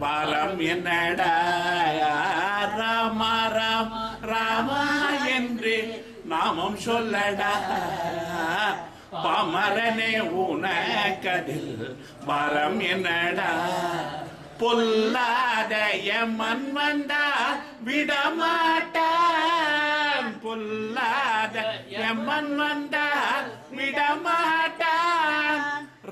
பாலம் என்னடா? ராமா ராம் ராமா என்று நாமம் சொல்லடா. பாமரனே உனக்கதில் பாலம் என்னடா? பொல்லாத எம்மன் வந்தா விடமாட்டான் பொல்லாத எம்மன் வந்தா விடமாட்டான்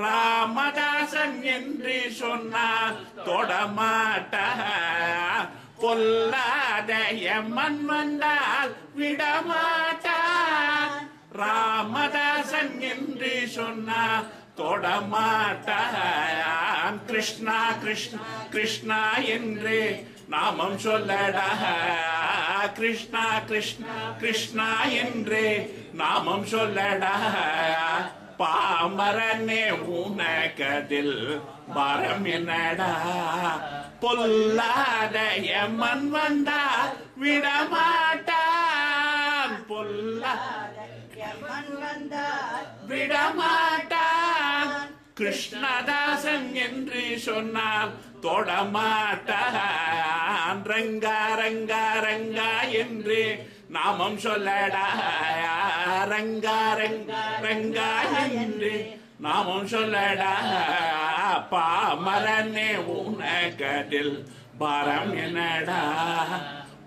ராமதாசன் என்று சொன்னார் சொன்னால் தொடமாட்டான் பொல்லாத எம்மன் வந்தால் விடமாட்டான் ராமதாசன் என்று சொன்னா தொடமாட்டான் கிருஷ்ணா கிருஷ்ணா கிருஷ்ணா என்று நாமம் சொல்லடா. கிருஷ்ணா கிருஷ்ணா கிருஷ்ணா என்று நாமம் சொல்லடா. பாமரனே உனகதில் மரம் என்னடா? பொல்லாத எம்மன் வந்தா விடமாட்டான். பொல்லாத எவன் வந்தால் விடமாட்டான். கிருஷ்ணதாசன் என்று சொன்னால் தொடமாட்டான். ரங்கா ரங்கா ரங்கா என்று நாமம் சொல்லடா. ரங்கா ரங்கா ரங்கா என்று நாமும் சொல்லடா. பாமரனே உனகதில் பாரம் என்னடா?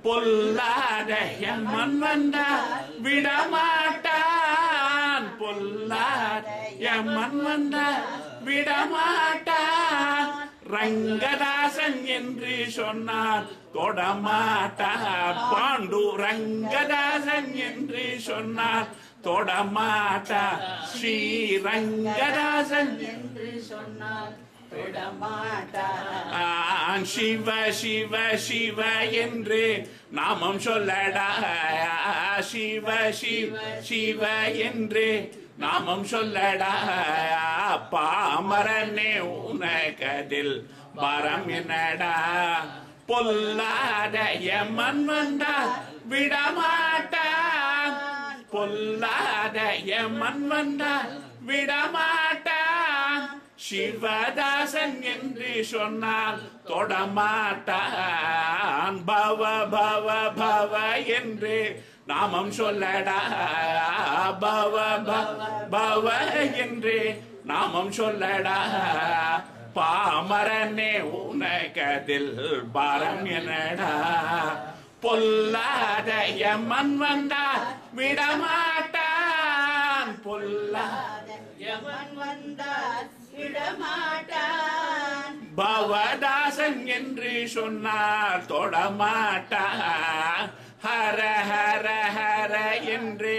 பொல்லாத எம்மன் வந்தா விடமாட்டான். பொல்லாத எம்மன் வந்தா விடமாட்டான். ரங்கதாசன் என்று சொன்னார். தொடமாட்டார் பாண்டு ரங்கதாசன் என்று சொன்னார். தொடமாட்டார் ஸ்ரீ ரங்கதாசன் என்று சொன்னார். சிவ சிவ சிவ என்று நாமம் சொல்லடா. சிவ சிவ சிவ என்று நாமம் சொல்லடா பாமரனே உனகதில் வரம் என்னடா? பொல்லாத எமன் வந்தா விடமாட்டான் பொல்லாத எமன் வந்தா விடமாட்டான் சிவதாசன் என்று சொன்னால் தொடமாட்டான் பவ பவ பவ என்று நாமம் சொல்லடா பவ பவ என்று. நாமம் சொல்லடா பாமரனே உனகதில் பாரம் என்னடா. பொல்லாத எம்மன் வந்தா விடமாட்டான். பொல்லாத எவன் வந்தா விடமாட்டான். பவதாசன் என்று சொன்னால் தொடமாட்டான் ஹர என்று.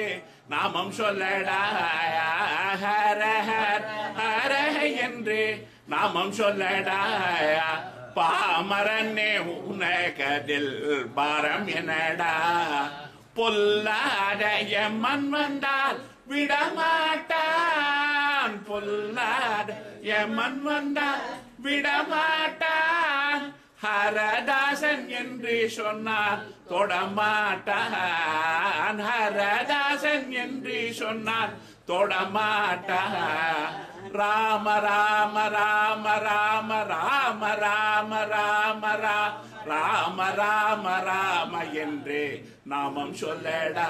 நாமம் சொல்லடா ஹர ஹர ஹர என்று. நாமம் சொல்லடா பாமரனே உனகதில் பாரம் என்னடா பொல்லாடைய மண் வந்தால் விடமாட்டான். பொல்லாத மண் வந்தால் விடமாட்டான். ஹரதாசன் என்று சொன்னால் தொடமாட்டான். ஹரதாசன் என்று சொன்னால் தொடமாட்டான். ராம ராம ராம ராம ராம ராம ராம ரா- ராம ராம ராம என்று நாமம் சொல்லடா.